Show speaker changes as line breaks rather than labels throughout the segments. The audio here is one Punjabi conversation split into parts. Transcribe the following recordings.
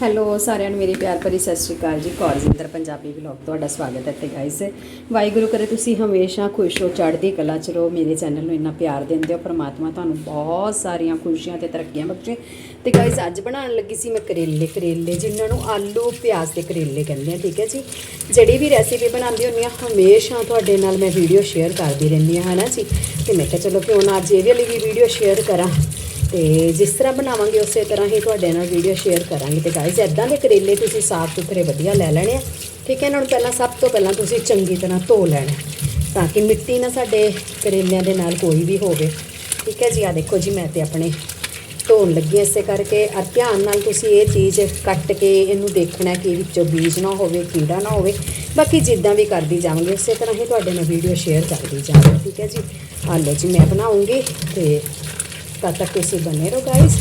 ਹੈਲੋ ਸਾਰਿਆਂ ਨੂੰ ਮੇਰੀ ਪਿਆਰ ਭਰੀ ਸਤਿ ਸ਼੍ਰੀ ਅਕਾਲ ਜੀ। ਕੌਰਜਿੰਦਰ ਪੰਜਾਬੀ ਵਲੌਗ ਤੁਹਾਡਾ ਸਵਾਗਤ ਹੈ ਤੇ ਗਾਇਸ ਵਾਹਿਗੁਰੂ ਕਰੇ ਤੁਸੀਂ ਹਮੇਸ਼ਾ ਖੁਸ਼ ਹੋ, ਚੜ੍ਹਦੀ ਕਲਾ ਚ ਰਹੋ। ਮੇਰੇ ਚੈਨਲ ਨੂੰ ਇੰਨਾ ਪਿਆਰ ਦਿੰਦੇ ਹੋ, ਪਰਮਾਤਮਾ ਤੁਹਾਨੂੰ ਬਹੁਤ ਸਾਰੀਆਂ ਖੁਸ਼ੀਆਂ ਤੇ ਤਰੱਕੀਆਂ ਬਖਸ਼ੇ। ਤੇ ਗਾਇਸ ਅੱਜ ਬਣਾਉਣ ਲੱਗੀ ਸੀ ਮੈਂ ਕਰੇਲੇ ਕਰੇਲੇ ਜਿਨ੍ਹਾਂ ਨੂੰ ਆਲੂ, ਪਿਆਜ਼ ਦੇ ਕਰੇਲੇ ਕਹਿੰਦੇ ਆ, ਠੀਕ ਹੈ ਜੀ। ਜਿਹੜੀ ਵੀ ਰੈਸਿਪੀ ਬਣਾਉਂਦੀ ਹੁੰਦੀ ਆ ਹਮੇਸ਼ਾ ਤੁਹਾਡੇ ਨਾਲ ਮੈਂ ਵੀਡੀਓ ਸ਼ੇਅਰ ਕਰਦੀ ਰਹਿੰਦੀ ਹਾਂ, ਹਨਾ ਜੀ? ਤੇ ਮੈਂ ਕਿਹਾ ਚਲੋ ਕਿਉਂ ਨਾ ਅੱਜ ਇਹ ਵਾਲੀ ਵੀ ਵੀਡੀਓ ਸ਼ੇਅਰ ਕਰਾਂ। ਤੇ ਜਿਸ ਤਰ੍ਹਾਂ ਬਣਾਵਾਂਗੇ, ਉਸੇ ਤਰ੍ਹਾਂ ਹੀ ਤੁਹਾਡੇ ਨਾਲ ਵੀਡੀਓ ਸ਼ੇਅਰ ਕਰਾਂਗੇ। ਤੇ ਗਾਇਜ਼ ਇਦਾਂ ਦੇ ਕਰੇਲੇ ਤੁਸੀਂ ਸਾਫ਼ ਸੁਥਰੇ ਵਧੀਆ ਲੈ ਲੈਣੇ ਆ। ਠੀਕ ਹੈ ਇਹਨਾਂ ਨੂੰ ਪਹਿਲਾਂ ਸਭ ਤੋਂ ਪਹਿਲਾਂ ਤੁਸੀਂ ਚੰਗੀ ਤਰ੍ਹਾਂ ਧੋ ਲੈਣਾ ਤਾਂ ਕਿ ਮਿੱਟੀ ਨਾ ਸਾਡੇ ਕਰੇਲਿਆਂ ਦੇ ਨਾਲ ਕੋਈ ਵੀ ਹੋਵੇ। ਠੀਕ ਹੈ ਜੀ? ਆ ਦੇਖੋ ਜੀ, ਮੈਂ ਤੇ ਆਪਣੇ ਧੋਣ ਲੱਗੀ ਹਾਂ ਇਸੇ ਕਰਕੇ। ਆ ਧਿਆਨ ਨਾਲ ਤੁਸੀਂ ਇਹ ਚੀਜ਼ ਕੱਟ ਕੇ ਇਹਨੂੰ ਦੇਖਣਾ ਕਿ ਵਿੱਚੋਂ ਬੀਜ ਨਾ ਹੋਵੇ, ਕੀੜਾ ਨਾ ਹੋਵੇ। ਬਾਕੀ ਜਿੱਦਾਂ ਵੀ ਕਰਦੀ ਜਾਵਾਂਗੇ, ਉਸੇ ਤਰ੍ਹਾਂ ਹੀ ਤੁਹਾਡੇ ਨਾਲ ਵੀਡੀਓ ਸ਼ੇਅਰ ਕਰਦੀ ਜਾਵਾਂਗੇ। ਠੀਕ ਹੈ ਜੀ? ਆ ਲਓ ਜੀ, ਮੈਂ ਬਣਾਉਂਗੀ ਤੇ ਤਦ ਤੱਕ ਤੁਸੀਂ ਬਨੇ ਰਹੋ ਗਾਇਸ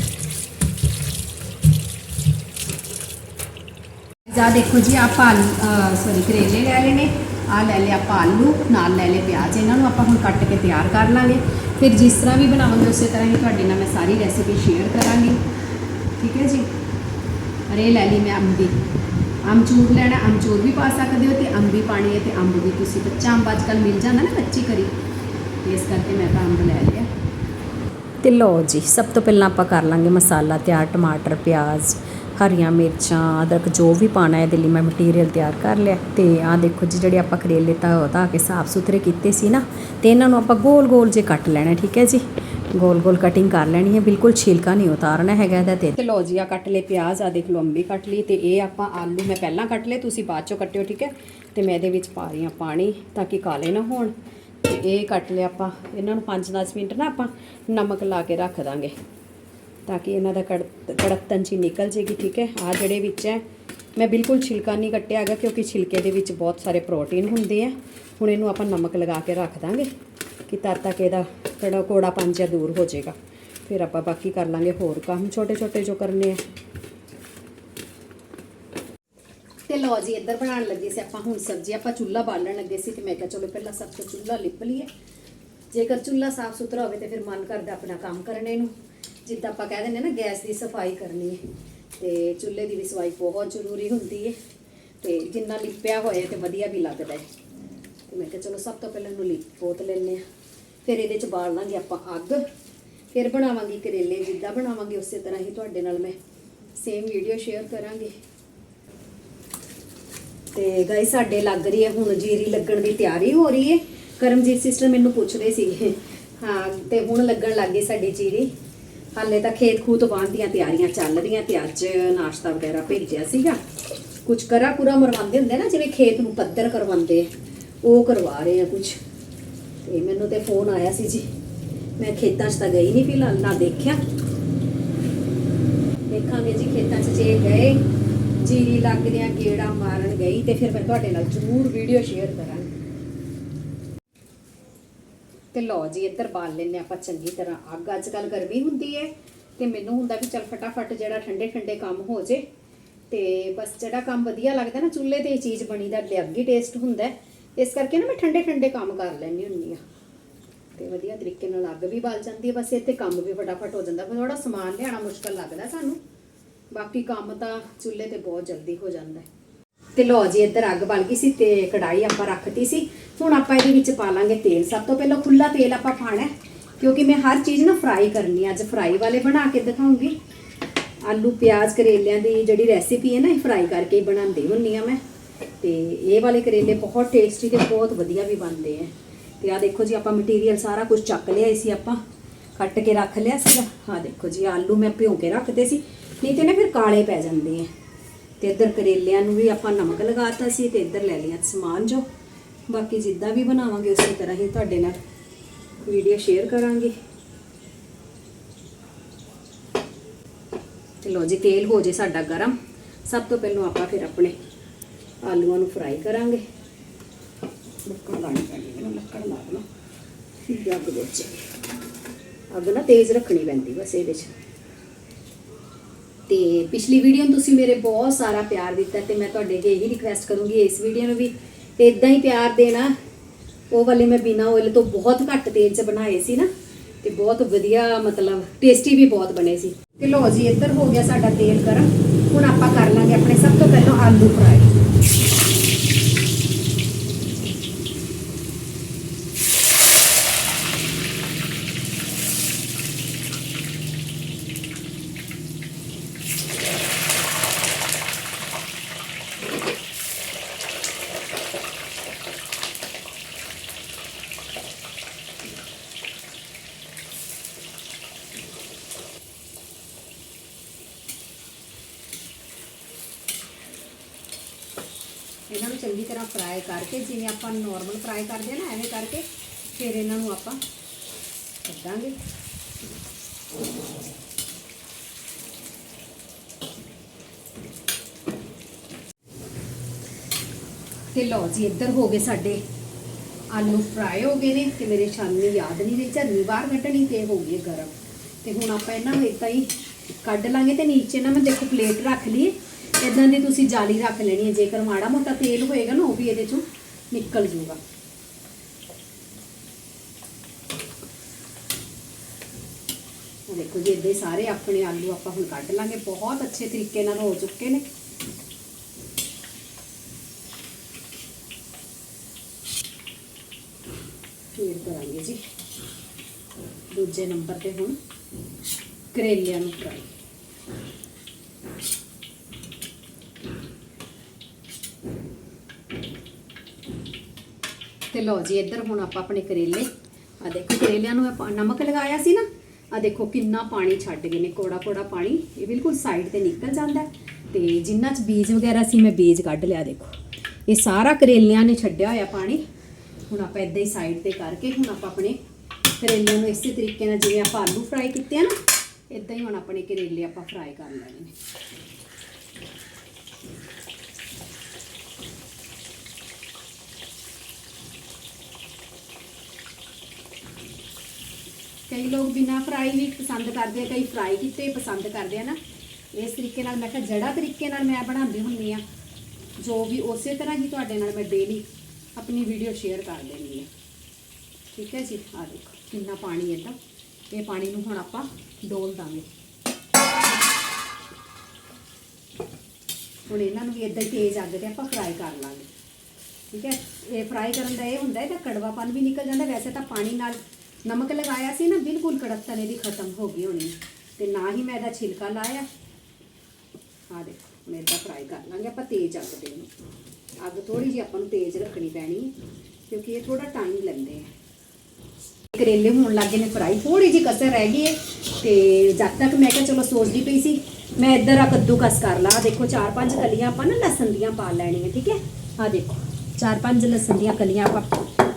ਜਾ ਦੇਖੋ ਜੀ ਆਪਾਂ ਸੌਰੀ ਕਰੇਲੇ ਲੈ ਲਏ ਨੇ ਆ ਲੈ ਲਿਆ ਆਪਾਂ ਆਲੂ ਨਾਲ ਲੈ ਲਏ ਪਿਆਜ਼। ਇਹਨਾਂ ਨੂੰ ਆਪਾਂ ਹੁਣ ਕੱਟ ਕੇ ਤਿਆਰ ਕਰ ਲਾਂਗੇ। ਫਿਰ ਜਿਸ ਤਰ੍ਹਾਂ ਵੀ ਬਣਾਵਾਂਗੇ ਉਸੇ ਤਰ੍ਹਾਂ ਹੀ ਤੁਹਾਡੇ ਨਾਲ ਮੈਂ ਸਾਰੀ ਰੈਸਿਪੀ ਸ਼ੇਅਰ ਕਰਾਂਗੀ। ਠੀਕ ਹੈ ਜੀ? ਅਰੇ, ਲੈ ਲਈ ਮੈਂ ਅੰਬ ਦੀ। ਅਮਚੂਰ ਲੈਣਾ ਅਮਚੂਰ ਵੀ ਪਾ ਸਕਦੇ ਹੋ ਤੇ ਅੰਬ ਵੀ ਪਾਣੀ ਹੈ ਤੇ ਅੰਬ ਵੀ ਤੁਸੀਂ ਕੱਚਾ ਅੰਬ ਅੱਜ ਕੱਲ੍ਹ ਮਿਲ ਜਾਂਦਾ ਨਾ ਕੱਚੀ ਕਰੀ ਇਸ ਕਰਕੇ ਮੈਂ ਤਾਂ ਅੰਬ ਲੈ ਲਿਆ। ਤੇ ਲਓ ਜੀ, ਸਭ ਤੋਂ ਪਹਿਲਾਂ ਆਪਾਂ ਕਰ ਲਾਂਗੇ ਮਸਾਲਾ ਤਿਆਰ, ਟਮਾਟਰ, ਪਿਆਜ਼, ਹਰੀਆਂ ਮਿਰਚਾਂ, ਅਦਰਕ ਜੋ ਵੀ ਪਾਣਾ ਹੈ ਇਹਦੇ ਲਈ ਮੈਂ ਮਟੀਰੀਅਲ ਤਿਆਰ ਕਰ ਲਿਆ। ਤੇ ਆਹ ਦੇਖੋ ਜੀ, ਜਿਹੜੇ ਆਪਾਂ ਕਰੇਲੇ ਤਾਂ ਧਾ ਕੇ ਸਾਫ਼ ਸੁਥਰੇ ਕੀਤੇ ਸੀ ਨਾ, ਤੇ ਇਹਨਾਂ ਨੂੰ ਆਪਾਂ ਗੋਲ ਗੋਲ ਜੇ ਕੱਟ ਲੈਣਾ, ਠੀਕ ਹੈ ਜੀ? ਗੋਲ ਗੋਲ ਕਟਿੰਗ ਕਰ ਲੈਣੀ ਹੈ, ਬਿਲਕੁਲ ਛਿਲਕਾ ਨਹੀਂ ਉਤਾਰਨਾ ਹੈਗਾ ਇਹਦਾ ਤੇ। ਤੇ ਲਓ ਜੀ ਆ ਕੱਟ ਲਏ ਪਿਆਜ਼ ਆ ਦੇਖ ਲਓ ਅੰਬੀ ਕੱਟ ਲਈ, ਤੇ ਇਹ ਆਪਾਂ ਆਲੂ ਮੈਂ ਪਹਿਲਾਂ ਕੱਟ ਲਏ, ਤੁਸੀਂ ਬਾਅਦ ਚੋਂ ਕੱਟਿਓ, ਠੀਕ ਹੈ? ਤੇ ਮੈਂ ਇਹਦੇ ਵਿੱਚ ਪਾ ਰਹੀ ਹਾਂ ਪਾਣੀ, ਤਾਂ ਕਿ ਕਾਲੇ ਨਾ ਹੋਣ। ਤੇ ਇਹ ਕੱਟ ਲਿਆ ਆਪਾਂ। ਇਹਨਾਂ ਨੂੰ 5-10 ਮਿੰਟ ਨਾ ਆਪਾਂ ਨਮਕ ਲਾ ਕੇ ਰੱਖ ਦਾਂਗੇ। ਤਾਂ ਕਿ ਇਹਨਾਂ ਦਾ ਕੜ- ਕੜਕਤਨ ਚ ਨਿਕਲ ਜੇਗੀ, ਠੀਕ ਹੈ? ਆ ਜਿਹੜੇ ਵਿੱਚ ਹੈ, ਮੈਂ ਬਿਲਕੁਲ ਛਿਲਕਾ ਨਹੀਂ ਕੱਟਿਆ ਹੈਗਾ, ਕਿਉਂਕਿ ਛਿਲਕੇ ਦੇ ਵਿੱਚ ਬਹੁਤ ਸਾਰੇ ਪ੍ਰੋਟੀਨ ਹੁੰਦੇ ਆ। ਹੁਣ ਇਹਨੂੰ ਆਪਾਂ ਨਮਕ ਲਗਾ ਕੇ ਰੱਖ ਦਾਂਗੇ, ਕਿ ਤਦ ਤੱਕ ਇਹਦਾ ਕੜਾ, ਕੋੜਾਪਨ ਜਿਹਾ ਦੂਰ ਹੋ ਜਾਏਗਾ ਫਿਰ ਆਪਾਂ ਬਾਕੀ ਕਰ ਲਾਂਗੇ ਹੋਰ ਕੰਮ। ਛੋਟੇ ਛੋਟੇ ਜੋ ਕਰਨੇ ਆ ਤੇ ਲਓ ਜੀ, ਇੱਧਰ ਬਣਾਉਣ ਲੱਗੇ ਸੀ ਆਪਾਂ ਹੁਣ ਸਬਜ਼ੀ, ਆਪਾਂ ਚੁੱਲ੍ਹਾ ਬਾਲਣ ਲੱਗੇ ਸੀ ਤੇ ਮੈਂ ਕਿਹਾ ਚਲੋ ਪਹਿਲਾਂ ਸਭ ਤੋਂ ਚੁੱਲ੍ਹਾ ਲਿਪ ਲਈਏ। ਜੇਕਰ ਚੁੱਲ੍ਹਾ ਸਾਫ਼ ਸੁਥਰਾ ਹੋਵੇ ਤੇ ਫਿਰ ਮਨ ਕਰਦਾ ਆਪਣਾ ਕੰਮ ਕਰਨੇ ਨੂੰ। ਜਿੱਦਾਂ ਆਪਾਂ ਕਹਿ ਦਿੰਦੇ ਨਾ, ਗੈਸ ਦੀ ਸਫ਼ਾਈ ਕਰਨੀ ਹੈ। ਤੇ ਚੁੱਲ੍ਹੇ ਦੀ ਵੀ ਸਫ਼ਾਈ ਬਹੁਤ ਜ਼ਰੂਰੀ ਹੁੰਦੀ ਹੈ। ਤੇ ਜਿੰਨਾ ਲਿਪਿਆ ਹੋਇਆ ਤੇ ਵਧੀਆ ਵੀ ਲੱਗਦਾ ਹੈ। ਤੇ ਮੈਂ ਕਿਹਾ ਚਲੋ ਸਭ ਤੋਂ ਪਹਿਲਾਂ ਇਹਨੂੰ ਲਿਪ ਪੋਤ ਲੈਣੇ ਆ ਫਿਰ ਇਹਦੇ ਚ ਬਾਲ ਲਾਂਗੇ ਆਪਾਂ ਅੱਗ। ਫਿਰ ਬਣਾਵਾਂਗੇ ਕਰੇਲੇ, ਜਿੱਦਾਂ ਬਣਾਵਾਂਗੇ ਉਸੇ ਤਰ੍ਹਾਂ ਹੀ ਤੁਹਾਡੇ ਨਾਲ ਮੈਂ ਸੇਮ ਵੀਡੀਓ ਸ਼ੇਅਰ ਕਰਾਂਗੇ। ਤੇ ਗਾਈ ਸਾਡੇ ਲੱਗ ਰਹੀ ਹੈ ਹੁਣ ਜੀਰੀ ਲੱਗਣ ਦੀ ਤਿਆਰੀ ਹੋ ਰਹੀ ਹੈ। ਕਰਮਜੀਤ ਸਿਸਟਰ ਮੈਨੂੰ ਪੁੱਛਦੇ ਸੀਗੇ। ਹਾਂ ਤੇ ਹੁਣ ਲੱਗਣ ਲੱਗ ਗਈ ਸਾਡੀ ਜੀਰੀ। ਹਾਲੇ ਤਾਂ ਖੇਤ ਖੂਤ ਵਾਹਣ ਦੀਆਂ ਤਿਆਰੀਆਂ ਚੱਲ ਰਹੀਆਂ ਤੇ ਅੱਜ ਨਾਸ਼ਤਾ ਵਗੈਰਾ ਭੇਜਿਆ ਸੀਗਾ। ਕੁਝ ਕਰਾ ਪੂਰਾ ਮਰਵਾਉਂਦੇ ਹੁੰਦੇ ਨਾ ਜਿਵੇਂ ਖੇਤ ਨੂੰ ਪੱਧਰ ਕਰਵਾਉਂਦੇ। ਆ, ਉਹ ਕਰਵਾ ਰਹੇ ਆ ਕੁਝ ਤੇ ਮੈਨੂੰ ਤੇ ਫੋਨ ਆਇਆ ਸੀ ਜੀ। ਮੈਂ ਖੇਤਾਂ 'ਚ ਤਾਂ ਗਈ ਨਹੀਂ ਫਿਲਹਾਲ ਨਾ ਦੇਖਿਆ। ਦੇਖਾਂਗੇ ਜੀ ਖੇਤਾਂ 'ਚ ਜੇ ਗਏ। ਜੀਰੀ ਲੱਗਦਿਆਂ ਗੇੜਾ ਮਾਰਨ ਗਈ ਤੇ ਫਿਰ ਮੈਂ ਤੁਹਾਡੇ ਨਾਲ ਜ਼ਰੂਰ ਵੀਡੀਓ ਸ਼ੇਅਰ ਕਰਾਂਗੀ। ਤੇ ਲਓ ਜੀ, ਇੱਧਰ ਬਾਲ ਲੈਨੇ ਆਪਾਂ ਚੰਗੀ ਤਰ੍ਹਾਂ। ਅੱਗ ਅੱਜ ਕੱਲ ਗਰਮੀ ਹੁੰਦੀ ਹੈ ਤੇ ਮੈਨੂੰ ਹੁੰਦਾ ਵੀ ਚਲ ਫਟਾਫਟ ਜਿਹੜਾ ਠੰਡੇ ਠੰਡੇ ਕੰਮ ਹੋ ਜੇ। ਤੇ ਬਸ ਜਿਹੜਾ ਕੰਮ ਵਧੀਆ ਲੱਗਦਾ ਨਾ ਚੁੱਲ੍ਹੇ ਤੇ ਇਹ ਚੀਜ਼ ਬਣੀ ਦਾ ਅਲੱਗ ਹੀ ਟੇਸਟ ਹੁੰਦਾ ਇਸ ਕਰਕੇ ਨਾ ਮੈਂ ਠੰਡੇ ਠੰਡੇ ਕੰਮ ਕਰ ਲੈਂਦੀ ਹੁੰਦੀ ਆ ਤੇ ਵਧੀਆ ਤਰੀਕੇ ਨਾਲ ਅੱਗ ਵੀ ਬਲ ਜਾਂਦੀ ਹੈ, ਬਸ ਇੱਥੇ ਕੰਮ ਵੀ ਫਟਾਫਟ ਹੋ ਜਾਂਦਾ। ਥੋੜਾ ਸਮਾਨ ਲਿਆਉਣਾ ਮੁਸ਼ਕਲ ਲੱਗਦਾ ਸਾਨੂੰ। ਬਾਕੀ ਕੰਮ ਤਾਂ ਚੁੱਲ੍ਹੇ ਤੇ ਬਹੁਤ ਜਲਦੀ ਹੋ ਜਾਂਦਾ ਹੈ। ਤੇ ਲਓ ਜੀ, ਇੱਧਰ ਅੱਗ ਬਲ ਗਈ ਸੀ ਤੇ ਕੜਾਈ ਆਪਾਂ ਰੱਖਤੀ ਸੀ। ਹੁਣ ਆਪਾਂ ਇਹਦੇ ਵਿੱਚ ਪਾ ਲਾਂਗੇ ਤੇਲ। ਸਭ ਤੋਂ ਪਹਿਲਾਂ ਖੁੱਲਾ ਤੇਲ ਆਪਾਂ ਪਾਣਾ ਕਿਉਂਕਿ ਮੈਂ ਹਰ ਚੀਜ਼ ਨਾ ਫਰਾਈ ਕਰਨੀ ਅੱਜ ਫਰਾਈ ਵਾਲੇ ਬਣਾ ਕੇ ਦਿਖਾਉਂਗੀ। ਆਲੂ, ਪਿਆਜ਼ ਕਰੇਲਿਆਂ ਦੀ ਜਿਹੜੀ ਰੈਸਿਪੀ ਹੈ ਨਾ, ਇਹ ਫਰਾਈ ਕਰਕੇ ਬਣਾਉਂਦੀ ਹੁੰਨੀ ਆ ਮੈਂ। ਤੇ ਇਹ ਵਾਲੇ ਕਰੇਲੇ ਬਹੁਤ ਟੇਸਟੀ ਤੇ ਬਹੁਤ ਵਧੀਆ ਵੀ ਬਣਦੇ ਆ ਤੇ ਆ ਦੇਖੋ ਜੀ, ਆਪਾਂ ਮਟੀਰੀਅਲ ਸਾਰਾ ਕੁਝ ਚੱਕ ਲਿਆ ਸੀ ਆਪਾਂ। ਕੱਟ ਕੇ ਰੱਖ ਲਿਆ ਸੀਗਾ। ਹਾਂ ਦੇਖੋ ਜੀ, ਆਲੂ ਮੈਂ ਭਿਉਂ ਕੇ ਰੱਖਦੇ ਸੀ। ਨਹੀਂ ਤੇ ਨਾ ਫਿਰ ਕਾਲੇ ਪੈ ਜਾਂਦੇ ਆ। ਤੇ ਇੱਧਰ ਕਰੇਲਿਆਂ ਨੂੰ ਵੀ ਆਪਾਂ ਨਮਕ ਲਗਾਤਾ ਸੀ ਤੇ ਇੱਧਰ ਲੈ ਲਿਆ ਸਮਾਨ ਜੋ। ਬਾਕੀ ਜਿੱਦਾਂ ਵੀ ਬਣਾਵਾਂਗੇ ਉਸੇ ਤਰ੍ਹਾਂ ਹੀ ਤੁਹਾਡੇ ਨਾਲ ਵੀਡੀਓ ਸ਼ੇਅਰ ਕਰਾਂਗੇ। ਤੇ ਲੋ ਜੀ, ਤੇਲ ਹੋ ਜੇ ਸਾਡਾ ਗਰਮ, ਸਭ ਤੋਂ ਪਹਿਲਾਂ ਆਪਾਂ ਫਿਰ ਆਪਣੇ ਆਲੂਆਂ ਨੂੰ ਫਰਾਈ ਕਰਾਂਗੇ। ਲੱਕੜ ਲਾਣੀ ਪੈਣੀ ਮੈਨੂੰ ਲੱਕੜ ਲਾ ਲਓ। ਅੱਗ ਵਿੱਚ ਅੱਗ ਨਾ ਤੇਜ਼ ਰੱਖਣੀ ਪੈਂਦੀ ਬਸ ਇਹਦੇ 'ਚ। ਤੇ ਪਿਛਲੀ ਵੀਡੀਓ ਨੂੰ ਤੁਸੀਂ ਮੇਰੇ ਬਹੁਤ ਸਾਰਾ ਪਿਆਰ ਦਿੱਤਾ ਤੇ ਮੈਂ ਤੁਹਾਡੇ ਅੱਗੇ ਇਹੀ ਰਿਕਵੈਸਟ ਕਰੂੰਗੀ ਇਸ ਵੀਡੀਓ ਨੂੰ ਵੀ ਤੇ ਇਦਾਂ ਹੀ ਪਿਆਰ ਦੇਣਾ। ਉਹ ਵਾਲੇ ਮੈਂ ਬਿਨਾ ਆਇਲ ਤੋਂ ਬਹੁਤ ਘੱਟ ਤੇਲ 'ਚ ਬਣਾਏ ਸੀ ਨਾ, ਤੇ ਬਹੁਤ ਵਧੀਆ ਮਤਲਬ ਟੇਸਟੀ ਵੀ ਬਹੁਤ ਬਣੇ ਸੀ। ਤੇ ਲੋ ਜੀ, ਇੱਧਰ ਹੋ ਗਿਆ ਸਾਡਾ ਤੇਲ ਗਰਮ। ਹੁਣ ਆਪਾਂ ਕਰ ਲਾਂਗੇ ਆਪਣੇ ਸਭ ਤੋਂ ਪਹਿਲਾਂ ਆਲੂ ਫਰਾਈ ਇਹਨਾਂ ਨੂੰ ਚੰਗੀ ਤਰ੍ਹਾਂ ਫਰਾਈ ਕਰਕੇ, ਜਿਵੇਂ ਆਪਾਂ ਨਾਰਮਲ ਫਰਾਈ ਕਰਦੇ ਆ ਨਾ, ਐਵੇਂ ਕਰਕੇ ਫਿਰ ਇਹਨਾਂ ਨੂੰ ਆਪਾਂ ਕੱਢਾਂਗੇ। ਤੇ ਲਓ ਜੀ, ਇੱਧਰ ਹੋ ਗਏ ਸਾਡੇ ਆਲੂ ਫਰਾਈ ਹੋ ਗਏ ਨੇ, ਤੇ ਮੇਰੇ ਛਾਨਣੀ ਯਾਦ ਨਹੀਂ ਰਹੀ ਝੰਨੀ ਬਾਹਰ ਕੱਢਣੀ ਤੇ ਹੋ ਗਈ ਗਰਮ। ਤੇ ਹੁਣ ਆਪਾਂ ਇਹਨਾਂ ਨੂੰ ਇਦਾਂ ਹੀ ਕੱਢ ਲਾਂਗੇ ਤੇ ਨੀਚੇ ਨਾ ਮੈਂ ਦੇਖੋ ਪਲੇਟ ਰੱਖ ਲਈ ਇਦਾਂ ਦੀ ਤੁਸੀਂ ਜਾਲੀ ਰੱਖ ਲੈਣੀ ਹੈ, ਜੇਕਰ ਮਾੜਾ ਮੋਟਾ ਤੇਲ ਹੋਏਗਾ ਨਾ, ਉਹ ਵੀ ਇਹਦੇ ਚੋਂ ਨਿਕਲ ਜੂਗਾ। ਦੇਖੋ ਜੀ ਇਹਦੇ ਸਾਰੇ ਆਪਣੇ ਆਲੂ ਆਪਾਂ ਹੁਣ ਕੱਢ ਲਾਂਗੇ। ਬਹੁਤ ਅੱਛੇ ਤਰੀਕੇ ਨਾਲ ਹੋ ਚੁੱਕੇ ਨੇ। ਫੇਰ ਕਰਾਂਗੇ ਜੀ। ਦੂਜੇ ਨੰਬਰ ਤੇ ਹੁਣ ਕਰੇਲਿਆਂ ਨੂੰ ਫਰਾਈ। ਤੇ ਲਓ ਜੀ, ਇੱਧਰ ਹੁਣ ਆਪਾਂ ਆਪਣੇ ਕਰੇਲੇ। ਆ ਦੇਖੋ, ਕਰੇਲਿਆਂ ਨੂੰ ਆਪਾਂ ਨਮਕ ਲਗਾਇਆ ਸੀ ਨਾ ਆ ਦੇਖੋ ਕਿੰਨਾ ਪਾਣੀ ਛੱਡ ਗਏ ਨੇ, ਕੋੜਾ ਕੋੜਾ ਪਾਣੀ, ਇਹ ਬਿਲਕੁਲ ਸਾਈਡ ਤੇ ਨਿਕਲ ਜਾਂਦਾ ਹੈ। ਤੇ ਜਿੰਨਾ ਚ ਬੀਜ ਵਗੈਰਾ ਸੀ, ਮੈਂ ਬੀਜ ਕੱਢ ਲਿਆ, ਦੇਖੋ। ਇਹ ਸਾਰਾ ਕਰੇਲਿਆਂ ਨੇ ਛੱਡਿਆ ਹੋਇਆ ਪਾਣੀ। ਹੁਣ ਆਪਾਂ ਇਦਾਂ ਹੀ ਸਾਈਡ ਤੇ ਕਰਕੇ ਹੁਣ ਆਪਾਂ ਆਪਣੇ ਕਰੇਲਿਆਂ ਨੂੰ ਇਸੇ ਤਰੀਕੇ ਨਾਲ ਜਿਵੇਂ ਆਪਾਂ ਆਲੂ ਫਰਾਈ ਕੀਤੇ ਆ ਨਾ, ਇਦਾਂ ਹੀ ਹੁਣ ਆਪਣੇ ਕਰੇਲੇ ਆਪਾਂ ਫਰਾਈ ਕਰ ਲੈਣੇ ਨੇ। ਕਈ ਲੋਕ ਬਿਨਾ ਫਰਾਈ ਵੀ ਪਸੰਦ ਕਰਦੇ ਆ, ਕਈ ਫਰਾਈ ਕੀਤੇ ਪਸੰਦ ਕਰਦੇ ਆ ਨਾ। ਇਸ ਤਰੀਕੇ ਨਾਲ ਮੈਂ ਕਿਹਾ ਜੜਾ ਤਰੀਕੇ ਨਾਲ ਮੈਂ ਬਣਾਉਂਦੀ ਹੁੰਦੀ ਆ, ਜੋ ਵੀ ਉਸੇ ਤਰ੍ਹਾਂ ਹੀ ਤੁਹਾਡੇ ਨਾਲ ਮੈਂ ਡੇਲੀ ਆਪਣੀ ਵੀਡੀਓ ਸ਼ੇਅਰ ਕਰ ਲੈਂਦੀ ਆ। ਠੀਕ ਹੈ ਜੀ? ਆ ਦੇਖੋ, ਕਿੰਨਾ ਪਾਣੀ ਇਹਦਾ ਇਹ ਪਾਣੀ ਨੂੰ ਹੁਣ ਆਪਾਂ ਡੋਲ ਦਾਂਗੇ। ਹੁਣ ਇਹਨਾਂ ਨੂੰ ਵੀ ਇਦਾਂ ਹੀ ਤੇਜ਼ ਅੱਗ ਤੇ ਆਪਾਂ ਫਰਾਈ ਕਰ ਲਾਂਗੇ। ਠੀਕ ਹੈ? ਇਹ ਫਰਾਈ ਕਰਨ ਦਾ ਇਹ ਹੁੰਦਾ ਹੈ ਕਿ ਕੜਵਾਪਨ ਵੀ ਨਿਕਲ ਜਾਂਦਾ। ਵੈਸੇ ਤਾਂ ਪਾਣੀ ਨਾਲ ਨਮਕ ਲਗਾਇਆ ਸੀ ਨਾ, ਬਿਲਕੁਲ ਕੜਕਤਨ ਇਹਦੀ ਖਤਮ ਹੋ ਗਈ ਹੋਣੀ। ਤੇ ਨਾ ਹੀ ਮੈਂ ਇਹਦਾ ਛਿਲਕਾ ਲਾਇਆ। ਆ ਦੇਖੋ, ਹੁਣ ਇਦਾਂ ਫਰਾਈ ਕਰ ਲਾਂਗੇ, ਆਪਾਂ ਤੇਜ਼ ਅੱਗ ਤੇ। ਇਹਨੂੰ ਅੱਗ ਥੋੜੀ ਜਿਹੀ ਆਪਾਂ ਨੂੰ ਤੇਜ਼ ਰੱਖਣੀ ਪੈਣੀ ਕਿਉਂਕਿ ਇਹ ਥੋੜਾ ਟਾਈਮ ਲੈਂਦੇ ਆ। ਕਰੇਲੇ ਹੋਣ ਲੱਗੇ ਨੇ ਫਰਾਈ ਥੋੜੀ ਜਿਹੀ ਕਸਰ ਰਹਿ ਗਈ ਹੈ। ਤੇ ਜਦ ਤੱਕ ਮੈਂ ਕਿਹਾ ਚਲੋ ਸੋਚਦੀ ਪਈ ਸੀ, ਮੈਂ ਇੱਧਰ ਆ ਕੱਦੂ ਕਸ ਕਰ ਲਾ। ਦੇਖੋ, ਚਾਰ ਪੰਜ ਕਲੀਆਂ ਆਪਾਂ ਨਾ ਲਸਣ ਦੀਆਂ ਪਾ ਲੈਣੀਆਂ, ਠੀਕ ਹੈ? ਆ ਦੇਖੋ, ਚਾਰ ਪੰਜ ਲਸਣ ਦੀਆਂ ਕਲੀਆਂ ਆਪਾਂ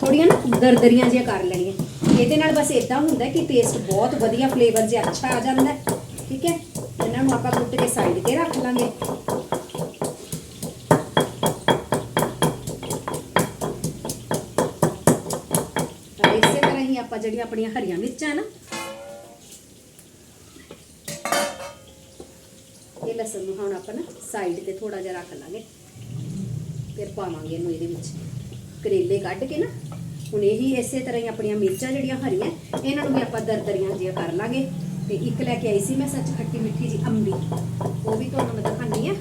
ਥੋੜੀਆਂ ਨਾ ਦਰਦਰੀਆਂ ਜਿਹੀਆਂ ਕਰ ਲੈਣੀਆਂ। ਇਹਦੇ ਨਾਲ ਬਸ ਇਦਾਂ ਹੁੰਦਾ ਕਿ ਟੇਸਟ ਬਹੁਤ ਵਧੀਆ ਫਲੇਵਰ ਜਿਹਾ ਅੱਛਾ ਆ ਜਾਂਦਾ ਹੈ, ਠੀਕ ਹੈ? ਇਹਨਾਂ ਨੂੰ ਆਪਾਂ ਕੁੱਟ ਕੇ ਸਾਈਡ ਤੇ ਰੱਖ ਲਾਂਗੇ। ਤਾਂ ਇਸੇ ਤਰ੍ਹਾਂ ਹੀ ਆਪਾਂ ਜਿਹੜੀਆਂ ਆਪਣੀਆਂ ਹਰੀਆਂ ਮਿਰਚਾਂ ਨਾ, ਇਹ ਲਸਣ ਨੂੰ ਹੁਣ ਆਪਾਂ ਨਾ ਸਾਈਡ ਤੇ ਥੋੜਾ ਜਿਹਾ ਰੱਖ ਲਾਂਗੇ। ਫਿਰ ਪਾਵਾਂਗੇ ਇਹਨੂੰ ਇਹਦੇ ਵਿੱਚ। ਕਰੇਲੇ ਕੱਢ ਕੇ ਨਾ ਹੁਣ ਇਹੀ ਇਸੇ ਤਰ੍ਹਾਂ ਹੀ ਆਪਣੀਆਂ ਮਿਰਚਾਂ ਜਿਹੜੀਆਂ ਹਰੀਆਂ, ਇਹਨਾਂ ਨੂੰ ਵੀ ਆਪਾਂ ਦਰਦਰੀਆਂ ਜਿਹੀਆਂ ਕਰ ਲਾਂਗੇ। ਤੇ ਇੱਕ ਲੈ ਕੇ ਆਈ ਸੀ ਮੈਂ ਸੱਚ ਖੱਟੀ ਮਿੱਠੀ ਜੀ ਅੰਬੀ। ਉਹ ਵੀ ਤੁਹਾਨੂੰ ਮੈਂ ਦਿਖਾਣੀ ਆ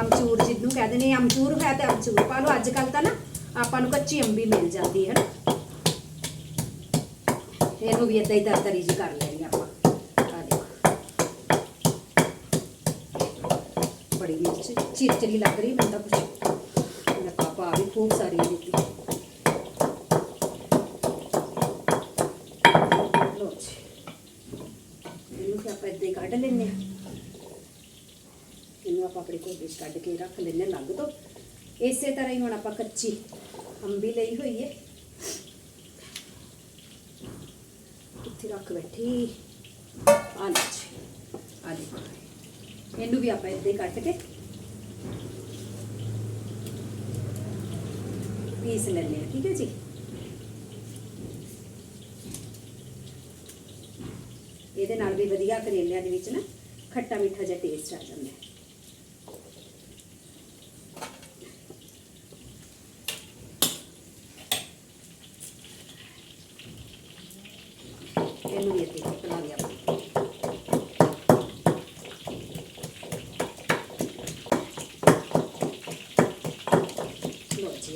ਅਮਚੂਰ ਜਿਹਨੂੰ ਕਹਿੰਦੇ ਨੇ, ਅਮਚੂਰ ਹੈ ਤੇ ਅਮਚੂਰ ਪਾ ਲਓ। ਅੱਜ ਕੱਲ ਤਾਂ ਨਾ ਆਪਾਂ ਨੂੰ ਕੱਚੀ ਅੰਬੀ ਮਿਲ ਜਾਂਦੀ ਹੈ ਨਾ। ਇਹਨੂੰ ਵੀ ਇਦਾਂ ਹੀ ਦਰਦਰੀ ਜੀ ਕਰ ਲੈਣੀ ਆਪਾਂ। ਬੜੀ ਮਿਰਚ, ਚਿਰਚਰੀ ਲੱਗ ਰਹੀ ਮੈਨੂੰ ਤਾਂ ਕੁਛ। ਮੈਂ ਪਾਪਾ ਵੀ ਖੂਬ ਸਾਰੀ ਦਿੱਤੀ ਲੋ ਜੀ ਇਹਨੂੰ ਫਿਰ ਆਪਾਂ ਇਦਾਂ ਹੀ ਕੱਢ ਲੈਂਦੇ ਹਾਂ ਇਹਨੂੰ ਆਪਾਂ ਆਪਣੇ ਕੋਲ ਵਿੱਚ ਕੱਢ ਕੇ ਰੱਖ ਲੈਂਦੇ ਹਾਂ, ਲੱਗ ਤੋਂ। ਇਸੇ ਤਰ੍ਹਾਂ ਹੀ ਹੁਣ ਆਪਾਂ ਕੱਚੀ ਅੰਬੀ ਲਈ ਹੋਈ ਹੈ। ਕਿੱਥੇ ਰੱਖ ਬੈਠੀ। ਆ ਲੈ ਆ ਦੇਖੋ ਇਹਨੂੰ ਵੀ ਆਪਾਂ ਇੱਦਾਂ ਹੀ ਕੱਟ ਕੇ ਪੀਸ ਲੈਂਦੇ ਹਾਂ, ਠੀਕ ਹੈ ਜੀ। ਇਹਦੇ ਨਾਲ ਵੀ ਵਧੀਆ ਕਰੇਲਿਆਂ ਦੇ ਵਿੱਚ ਨਾ ਖੱਟਾ ਮਿੱਠਾ ਜਿਹਾ ਟੇਸਟ ਆ ਜਾਂਦਾ ਹੈ ਇਹਨੂੰ ਵੀ ਇੱਥੇ ਕੱਟ ਲਾਂਗੇ ਆਪਾਂ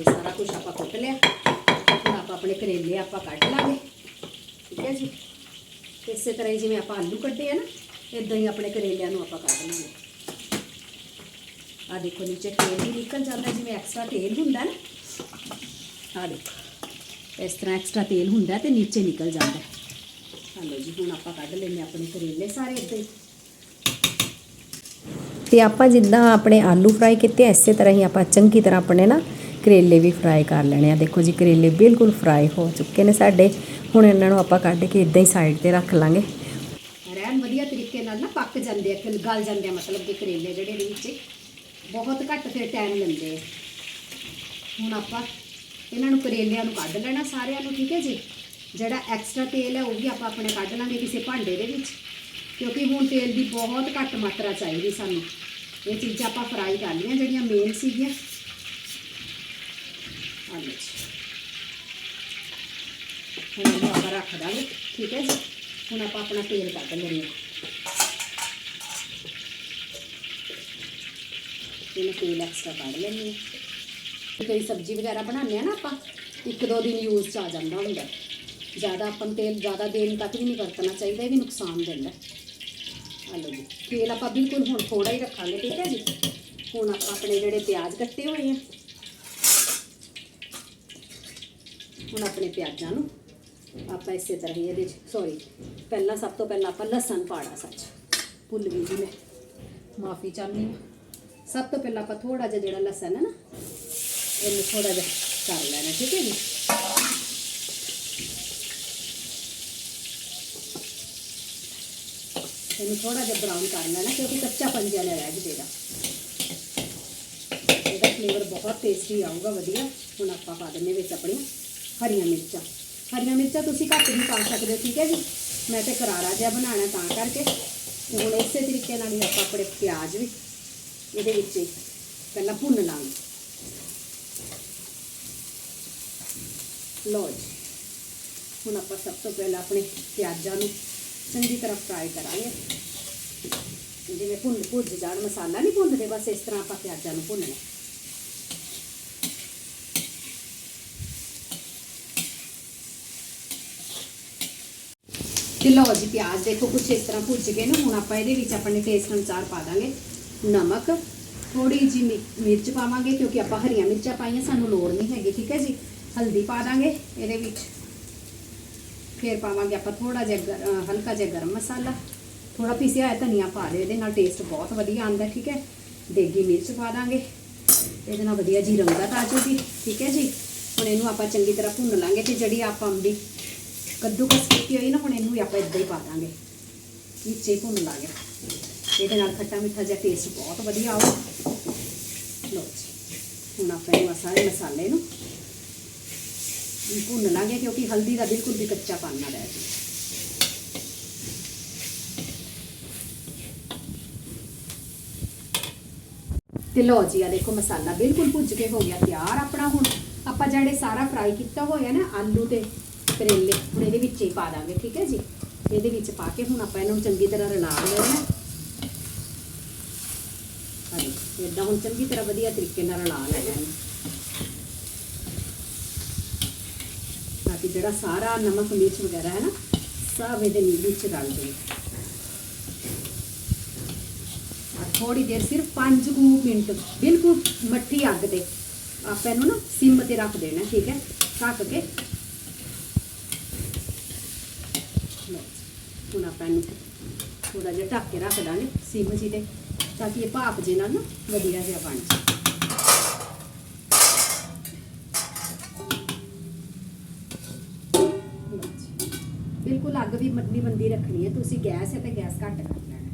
ਸਾਰਾ ਕੁਛ ਆਪਾਂ ਕੁੱਟ ਲਿਆ। ਹੁਣ ਆਪਾਂ ਆਪਣੇ ਕਰੇਲੇ ਆਪਾਂ ਕੱਢ ਲਾਂਗੇ। ਠੀਕ ਹੈ ਜੀ? ਇਸੇ ਤਰ੍ਹਾਂ ਹੀ ਜਿਵੇਂ ਆਪਾਂ ਆਲੂ ਕੱਢੇ ਆ ਨਾ ਇਦਾਂ ਹੀ ਆਪਣੇ ਕਰੇਲਿਆਂ ਨੂੰ ਆਪਾਂ ਕੱਢ ਲਾਂਗੇ। ਆ ਦੇਖੋ ਨੀਚੇ ਤੇਲ ਵੀ ਨਿਕਲ ਜਾਂਦਾ, ਜਿਵੇਂ ਐਕਸਟਰਾ ਤੇਲ ਹੁੰਦਾ ਨਾ। ਆ ਦੇਖੋ, ਇਸ ਤਰ੍ਹਾਂ ਐਕਸਟਰਾ ਤੇਲ ਹੁੰਦਾ ਤੇ ਨੀਚੇ ਨਿਕਲ ਜਾਂਦਾ। ਹਾਂ ਲਓ ਜੀ, ਹੁਣ ਆਪਾਂ ਕੱਢ ਲੈਨੇ ਆਪਣੇ ਕਰੇਲੇ ਸਾਰੇ ਇੱਦਾਂ ਹੀ।
ਤੇ ਆਪਾਂ ਜਿੱਦਾਂ ਆਪਣੇ ਆਲੂ ਫਰਾਈ ਕੀਤੇ ਐਸੇ ਤਰ੍ਹਾਂ ਹੀ ਆਪਾਂ ਚੰਗੀ ਤਰ੍ਹਾਂ ਆਪਣੇ ਨਾ ਕਰੇਲੇ ਵੀ ਫਰਾਈ ਕਰ ਲੈਣੇ ਆ। ਦੇਖੋ ਜੀ, ਕਰੇਲੇ ਬਿਲਕੁਲ ਫਰਾਈ ਹੋ ਚੁੱਕੇ ਨੇ ਸਾਡੇ। ਹੁਣ ਇਹਨਾਂ ਨੂੰ ਆਪਾਂ ਕੱਢ ਕੇ ਇਦਾਂ ਹੀ ਸਾਈਡ ਤੇ ਰੱਖ ਲਾਂਗੇ।
ਰਹਿਣ ਵਧੀਆ ਤਰੀਕੇ ਨਾਲ ਨਾ ਪੱਕ ਜਾਂਦੇ ਆ, ਫਿਰ ਗਲ ਜਾਂਦੇ ਆ, ਮਤਲਬ ਕਿ ਕਰੇਲੇ ਜਿਹੜੇ ਇਹਦੇ ਵਿੱਚ ਬਹੁਤ ਘੱਟ ਫਿਰ ਟਾਈਮ ਲੈਂਦੇ ਆ। ਹੁਣ ਆਪਾਂ ਇਹਨਾਂ ਨੂੰ ਕਰੇਲਿਆਂ ਨੂੰ ਕੱਢ ਲੈਣਾ ਸਾਰਿਆਂ ਨੂੰ, ਠੀਕ ਹੈ ਜੀ? ਜਿਹੜਾ ਐਕਸਟਰਾ ਤੇਲ ਹੈ, ਉਹ ਵੀ ਆਪਾਂ ਆਪਣੇ ਕੱਢ ਲਾਂਗੇ ਕਿਸੇ ਭਾਂਡੇ ਦੇ ਵਿੱਚ। ਕਿਉਂਕਿ ਹੁਣ ਤੇਲ ਦੀ ਬਹੁਤ ਘੱਟ ਮਾਤਰਾ ਚਾਹੀਦੀ ਸਾਨੂੰ। ਇਹ ਚੀਜ਼ਾਂ ਆਪਾਂ ਫਰਾਈ ਕਰ ਲਈਆਂ, ਜਿਹੜੀਆਂ ਮੇਨ ਸੀਗੀਆਂ। ਆ ਲਓ ਹੁਣ ਇਹਨੂੰ ਆਪਾਂ ਰੱਖ ਦਾਂਗੇ ਠੀਕ ਹੈ ਜੀ ਹੁਣ ਆਪਾਂ ਆਪਣਾ ਤੇਲ ਕੱਢ ਲੈਂਦੇ ਹਾਂ ਇਹਨੂੰ ਤੇਲ ਐਕਸਟਰਾ ਕੱਢ ਲੈਂਦੇ ਹਾਂ ਕਈ ਸਬਜ਼ੀ ਵਗੈਰਾ ਬਣਾਉਂਦੇ ਆ ਨਾ ਆਪਾਂ ਇੱਕ ਦੋ ਦਿਨ ਯੂਜ਼ 'ਚ ਆ ਜਾਂਦਾ ਹੁੰਦਾ ਜ਼ਿਆਦਾ ਆਪਾਂ ਨੂੰ ਤੇਲ ਜ਼ਿਆਦਾ ਦੇਰ ਤੱਕ ਵੀ ਨਹੀਂ ਵਰਤਣਾ ਚਾਹੀਦਾ ਇਹ ਵੀ ਨੁਕਸਾਨ ਦਿੰਦਾ ਆ ਲਓ ਜੀ ਤੇਲ ਆਪਾਂ ਬਿਲਕੁਲ ਹੁਣ ਥੋੜਾ ਹੀ ਰੱਖਾਂਗੇ ਠੀਕ ਹੈ ਜੀ ਹੁਣ ਆਪਾਂ ਆਪਣੇ ਜਿਹੜੇ ਪਿਆਜ਼ ਕੱਟੇ ਹੋਏ ਆ ਹੁਣ ਆਪਣੇ ਪਿਆਜ਼ਾਂ ਨੂੰ ਆਪਾਂ ਇਸੇ ਤਰ੍ਹਾਂ ਹੀ ਇਹਦੇ ਚ ਸੌਰੀ ਪਹਿਲਾਂ ਸਭ ਤੋਂ ਪਹਿਲਾਂ ਆਪਾਂ ਲਸਣ ਪਾਣਾ ਸੱਚ। ਭੁੱਲ ਗਈ ਜੀ ਮੈਂ। ਮਾਫੀ ਚਾਹੁੰਦੀ ਹਾਂ। ਸਭ ਤੋਂ ਪਹਿਲਾਂ ਆਪਾਂ ਥੋੜਾ ਜਿਹਾ ਜਿਹੜਾ ਲਸਣ ਹੈ ਨਾ, ਇਹਨੂੰ ਥੋੜਾ ਜਿਹਾ ਕਰ ਲੈਣਾ, ਠੀਕ ਹੈ ਜੀ? ਇਹਨੂੰ ਥੋੜਾ ਜਿਹਾ ਬਰਾਊਨ ਕਰ ਲੈਣਾ, ਕਿਉਂਕਿ ਕੱਚਾ ਪੰਜਿਆ ਨਾ ਰਹਿ ਜੇਗਾ ਇਹਦਾ। ਫਲੇਵਰ ਬਹੁਤ ਟੇਸਟੀ ਆਊਗਾ, ਵਧੀਆ। ਹੁਣ ਆਪਾਂ ਪਾ ਦਿੰਨੇ ਵਿੱਚ ਆਪਣੀਆਂ ਹਰੀਆਂ ਮਿਰਚਾਂ। ਹਰੀਆਂ ਮਿਰਚਾਂ ਤੁਸੀਂ ਘੱਟ ਵੀ ਪਾ ਸਕਦੇ ਹੋ, ਠੀਕ ਹੈ ਜੀ? ਮੈਂ ਤੇ ਕਰਾਰਾ ਜਿਹਾ ਬਣਾਉਣਾ ਤਾਂ ਕਰਕੇ। ਹੁਣ ਇਸੇ ਤਰੀਕੇ ਨਾਲ ਹੀ ਆਪਾਂ ਆਪਣੇ ਪਿਆਜ਼ ਵੀ ਇਹਦੇ ਵਿੱਚ ਪਹਿਲਾਂ ਭੁੰਨ ਲਾਂਗੇ। ਲਓ ਜੀ, ਹੁਣ ਆਪਾਂ ਸਭ ਤੋਂ ਪਹਿਲਾਂ ਆਪਣੇ ਪਿਆਜ਼ਾਂ ਨੂੰ ਚੰਗੀ ਤਰ੍ਹਾਂ ਫਰਾਈ ਕਰਾਂਗੇ। ਜਿਵੇਂ ਭੁੰਨ ਭੁੱਜ ਜਾਣ, ਮਸਾਲਾ ਨਹੀਂ ਭੁੰਨਦੇ, ਬਸ ਇਸ ਤਰ੍ਹਾਂ ਆਪਾਂ ਪਿਆਜ਼ਾਂ ਨੂੰ ਭੁੰਨਣਾ। ਤੇ ਲਓ ਜੀ ਪਿਆਜ਼ ਦੇਖੋ ਕੁਛ ਇਸ ਤਰ੍ਹਾਂ ਭੁੱਜ ਗਏ ਨੇ ਹੁਣ ਆਪਾਂ ਇਹਦੇ ਵਿੱਚ ਆਪਣੇ ਟੇਸਟ ਅਨੁਸਾਰ ਪਾ ਦਾਂਗੇ ਨਮਕ ਥੋੜੀ ਜੀ ਮਿਰਚ ਪਾਵਾਂਗੇ ਕਿਉਂਕਿ ਆਪਾਂ ਹਰੀਆਂ ਮਿਰਚਾਂ ਪਾਈਆਂ ਸਾਨੂੰ ਲੋੜ ਨਹੀਂ ਹੈਗੀ ਠੀਕ ਹੈ ਜੀ ਹਲਦੀ ਪਾ ਦਾਂਗੇ ਇਹਦੇ ਵਿੱਚ ਫਿਰ ਪਾਵਾਂਗੇ ਆਪਾਂ ਥੋੜਾ ਜਿਹਾ ਗਰ- ਅਹ ਹਲਕਾ ਜਿਹਾ ਗਰਮ ਮਸਾਲਾ ਥੋੜਾ ਪੀਸਿਆ ਹੋਇਆ ਧਨੀਆ ਪਾ ਦਿਓ ਇਹਦੇ ਨਾਲ ਟੇਸਟ ਬਹੁਤ ਵਧੀਆ ਆਉਂਦਾ ਠੀਕ ਹੈ ਦੇਗੀ ਮਿਰਚ ਪਾ ਦਾਂਗੇ ਇਹਦੇ ਨਾਲ ਵਧੀਆ ਜੀ ਰੰਗਤ ਆ ਜਾਊਗੀ ਠੀਕ ਹੈ ਜੀ ਹੁਣ ਇਹਨੂੰ ਆਪਾਂ ਚੰਗੀ ਤਰ੍ਹਾਂ ਭੁੰਨ ਲਾਂਗੇ ਤੇ ਜਿਹੜੀ ਆਪਾਂ ਅੰਬੀ ਕੱਦੂਕਸ ਕੀਤੀ ਹੋਈ ਨਾ, ਹੁਣ ਇਹਨੂੰ ਵੀ ਆਪਾਂ ਇਦਾਂ ਹੀ ਪਾ ਦਾਂਗੇ। ਵਿੱਚੇ ਹੀ ਭੁੰਨ ਲਾਂਗੇ। ਇਹਦੇ ਨਾਲ ਖੱਟਾ ਮਿੱਠਾ ਜਿਹਾ ਟੇਸਟ ਬਹੁਤ ਵਧੀਆ ਆਊ ਲਓ ਜੀ, ਹੁਣ ਆਪਾਂ ਇਹ ਸਾਰੇ ਮਸਾਲੇ ਨੂੰ ਭੁੰਨ ਲਾਂਗੇ, ਕਿਉਂਕਿ ਹਲਦੀ ਦਾ ਬਿਲਕੁਲ ਵੀ ਕੱਚਾ ਪਾਣਾ ਰਹਿ ਜੀ। ਤੇ ਲਓ ਜੀ ਆ ਦੇਖੋ ਮਸਾਲਾ ਬਿਲਕੁਲ ਭੁੱਜ ਕੇ ਹੋ ਗਿਆ ਤਿਆਰ ਆਪਣਾ ਹੁਣ। ਆਪਾਂ ਜਿਹੜੇ ਸਾਰਾ ਫਰਾਈ ਕੀਤਾ ਹੋਇਆ ਨਾ, ਆਲੂ ਤੇ ਕਰੇਲੇ ਹੁਣ ਇਹਦੇ ਵਿੱਚ ਹੀ ਪਾ ਦਾਂਗੇ, ਠੀਕ ਹੈ ਜੀ? ਇਹਦੇ ਵਿੱਚ ਪਾ ਕੇ ਹੁਣ ਆਪਾਂ ਇਹਨੂੰ ਚੰਗੀ ਤਰ੍ਹਾਂ ਰਲਾ ਲੈਣਾ ਹਾਂਜੀ ਇਦਾਂ ਹੁਣ ਚੰਗੀ ਤਰ੍ਹਾਂ ਵਧੀਆ ਤਰੀਕੇ ਨਾਲ ਰਲਾ ਲੈਣਾ ਤਾਂ ਕਿ ਜਿਹੜਾ ਸਾਰਾ ਨਮਕ, ਮਿਰਚ ਵਗੈਰਾ ਹੈ ਨਾ, ਸਭ ਇਹਦੇ ਵਿੱਚ ਰਲ ਜਾਏ ਥੋੜੀ ਦੇਰ ਸਿਰਫ 5 ਮਿੰਟ, ਬਿਲਕੁਲ ਮੱਠੀ ਅੱਗ ਤੇ ਆਪਾਂ ਇਹਨੂੰ ਨਾ ਸਿਮ ਤੇ ਰੱਖ ਦੇਣਾ, ਠੀਕ ਹੈ? ਢੱਕ ਕੇ ਲਓ ਜੀ, ਹੁਣ ਆਪਾਂ ਇਹਨੂੰ ਥੋੜਾ ਜਿਹਾ ਢੱਕ ਕੇ ਰੱਖ ਦਾਂਗੇ ਸਿਮ ਜੀ ਤੇ ਤਾਂ ਕਿ ਇਹ ਭਾਪ ਜੇ ਨਾਲ ਨਾ ਵਧੀਆ ਜਿਹਾ ਬਣ ਜਾਏ। ਬਿਲਕੁਲ ਅੱਗ ਵੀ ਮੰਦੀ ਮੰਦੀ ਰੱਖਣੀ ਹੈ, ਤੁਸੀਂ ਗੈਸ ਹੈ ਤੇ ਗੈਸ ਘੱਟ ਕਰ ਲੈਣਾ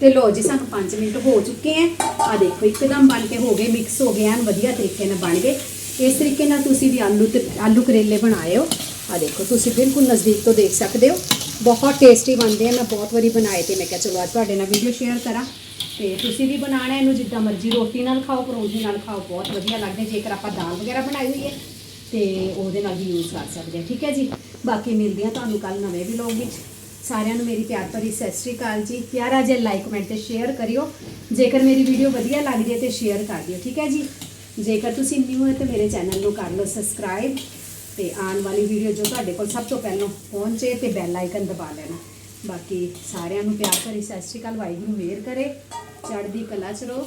ਤੇ ਲੋ ਜੀ, ਸਾਨੂੰ 5 ਮਿੰਟ ਹੋ ਚੁੱਕੇ ਆ ਆ ਦੇਖੋ, ਇੱਕਦਮ ਬਣ ਕੇ ਹੋ ਗਏ ਮਿਕਸ ਹੋ ਗਏ, ਐਨ ਵਧੀਆ ਤਰੀਕੇ ਨਾਲ ਬਣ ਗਏ। ਇਸ ਤਰੀਕੇ ਨਾਲ ਤੁਸੀਂ ਵੀ ਆਲੂ ਤੇ ਆਲੂ ਕਰੇਲੇ ਬਣਾਏ ਹੋ। ਆ ਦੇਖੋ, ਤੁਸੀਂ ਬਿਲਕੁਲ ਨਜ਼ਦੀਕ ਤੋਂ ਦੇਖ ਸਕਦੇ ਹੋ। ਬਹੁਤ ਟੇਸਟੀ ਬਣਦੇ ਆ। ਮੈਂ ਬਹੁਤ ਵਾਰੀ ਬਣਾਏ ਤੇ ਮੈਂ ਕਿਹਾ ਚਲੋ ਅੱਜ ਤੁਹਾਡੇ ਨਾਲ ਵੀਡੀਓ ਸ਼ੇਅਰ ਕਰਾਂ। ਤੇ ਤੁਸੀਂ ਵੀ ਬਣਾਣਾ ਇਹਨੂੰ ਜਿੱਦਾਂ ਮਰਜ਼ੀ ਰੋਟੀ ਨਾਲ ਖਾਓ, ਪਰੌਂਠੀ ਨਾਲ ਖਾਓ, ਬਹੁਤ ਵਧੀਆ ਲੱਗਦੇ। ਜੇਕਰ ਆਪਾਂ ਦਾਲ ਵਗੈਰਾ ਬਣਾਈ ਹੋਈ ਹੈ, ਤੇ ਉਹਦੇ ਨਾਲ ਵੀ ਯੂਜ਼ ਕਰ ਸਕਦੇ ਹਾਂ ਠੀਕ ਹੈ ਜੀ? ਬਾਕੀ ਮਿਲਦੇ ਹਾਂ ਤੁਹਾਨੂੰ ਕੱਲ ਨਵੇਂ ਵਲੌਗ ਵਿੱਚ। ਸਾਰਿਆਂ ਨੂੰ ਮੇਰੀ ਪਿਆਰ ਭਰੀ ਸਤਿ ਸ਼੍ਰੀ ਅਕਾਲ ਜੀ। ਪਿਆਰਾ ਜੇ ਲਾਈਕ ਕਮੈਂਟ ਤੇ ਸ਼ੇਅਰ ਕਰਿਓ। ਜੇਕਰ ਮੇਰੀ ਵੀਡੀਓ ਵਧੀਆ ਲੱਗਦੀ ਹੈ ਤੇ ਸ਼ੇਅਰ ਕਰ ਦਿਓ। ਠੀਕ ਹੈ ਜੀ? ਜੇਕਰ ਤੁਸੀਂ ਨਿਊ ਹੈ ਤਾਂ ਮੇਰੇ ਚੈਨਲ ਨੂੰ ਕਰ ਲਓ ਸਬਸਕ੍ਰਾਈਬ ਤੇ ਆਉਣ ਵਾਲੀ ਵੀਡੀਓ ਜੋ ਤੁਹਾਡੇ ਕੋਲ ਸਭ ਤੋਂ ਪਹਿਲਾਂ ਪਹੁੰਚੇ ਤੇ ਬੈਲ ਆਈਕਨ ਦਬਾ ਲੈਣਾ। ਬਾਕੀ ਸਾਰਿਆਂ ਨੂੰ ਪਿਆਰ ਭਰੀ ਸਤਿ ਸ਼੍ਰੀ ਅਕਾਲ, ਵਾਹਿਗੁਰੂ ਮਿਹਰ ਕਰੇ। ਚੜ੍ਹਦੀ ਕਲਾ ਚ ਰਹੋ।